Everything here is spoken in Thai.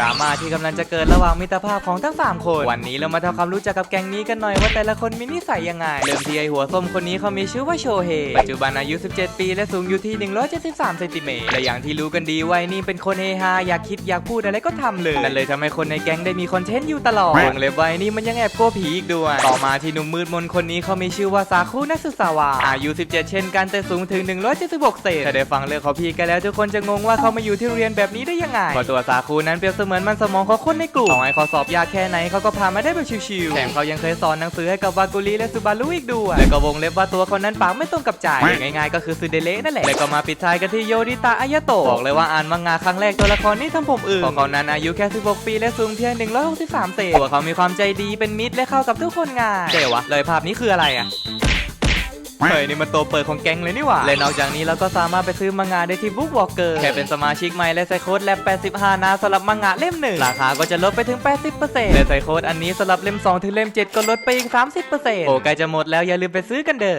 ดราม่าที่กำลังจะเกิดระหว่างมิตรภาพของทั้ง 3 คน วันนี้เรามาทำความรู้จักกับแก๊งนี้กันหน่อยว่าแต่ละคนมีนิสัยยังไง เริ่มที่ไอหัวส้มคนนี้เขามีชื่อว่าโชเฮ ปัจจุบันอายุ 17 ปี และสูงอยู่ที่ 173เซนติเมตร และอย่างที่รู้กันดีวัยนี้เป็นคนเฮฮาอยากคิดอยากพูดอะไรก็ทำเลยนั่นเลยทำให้คนในแก๊งได้มีคอนเทนต์อยู่ตลอดวงเล็บวัยนี้มันยังแอบกลัวผีอีกด้วย ต่อมาที่หนุ่มมืดมนคนนี้เขามีชื่อว่าซาคุนักศึกษาวาอายุ 17 เช่นกันแต่สูงถึง 176เซนถ้าได้ฟังเรื่องของพี่กันแล้วทุกคนจะงงว่าเขามาอยู่ที่โรงเรียนแบบนี้ได้ยังไงเพราะตัวซาคุนั้นเปรียบเสมืมือนมันสมองเของคนในกลุ่มต่อให้เขาสอบยากแค่ไหนเขาก็ผ่ามาได้แบบชิวๆแถมเขายังเคยสอนหนังสือให้กับวากุริและซูบารุอีกด้วยแล้วก็วงเล็บว่าตัวเขานั้นปากไม่ตรงกับใจง่ายๆก็คือซูเดเละนั่นแหละแล้วก็มาปิดท้ายกันที่โยริตะอายาโตะบอกเลยว่าอ่านมังงะครั้งแรกตัวละครนี้ทำผมอึ้งเพราะเขานั้นอายุแค่ 16 ปีและสูงเพียง 163เซนตัวเขามีความใจดีเป็นมิตรและเข้ากับทุกคนง่ายเจ๋วะเลยภาพนี้คืออะไรอะ เฮ้ยนี่มันตัวเปิดของแก๊งเลยนี่หว่า และนอกจากนี้เราก็สามารถไปซื้อมังงะได้ที่บุ๊กวอลเกอร์แค่เป็นสมาชิกใหม่และใส่โค้ดแลบ85นะสำหรับมังงะเล่มหนึ่งราคาก็จะลดไปถึง 80%และใส่โค้ดอันนี้สำหรับเล่ม 2 ถึงเล่ม 7 ก็ลดไปอีก 30%โอ้ใกล้จะหมดแล้วอย่าลืมไปซื้อกันเด้อ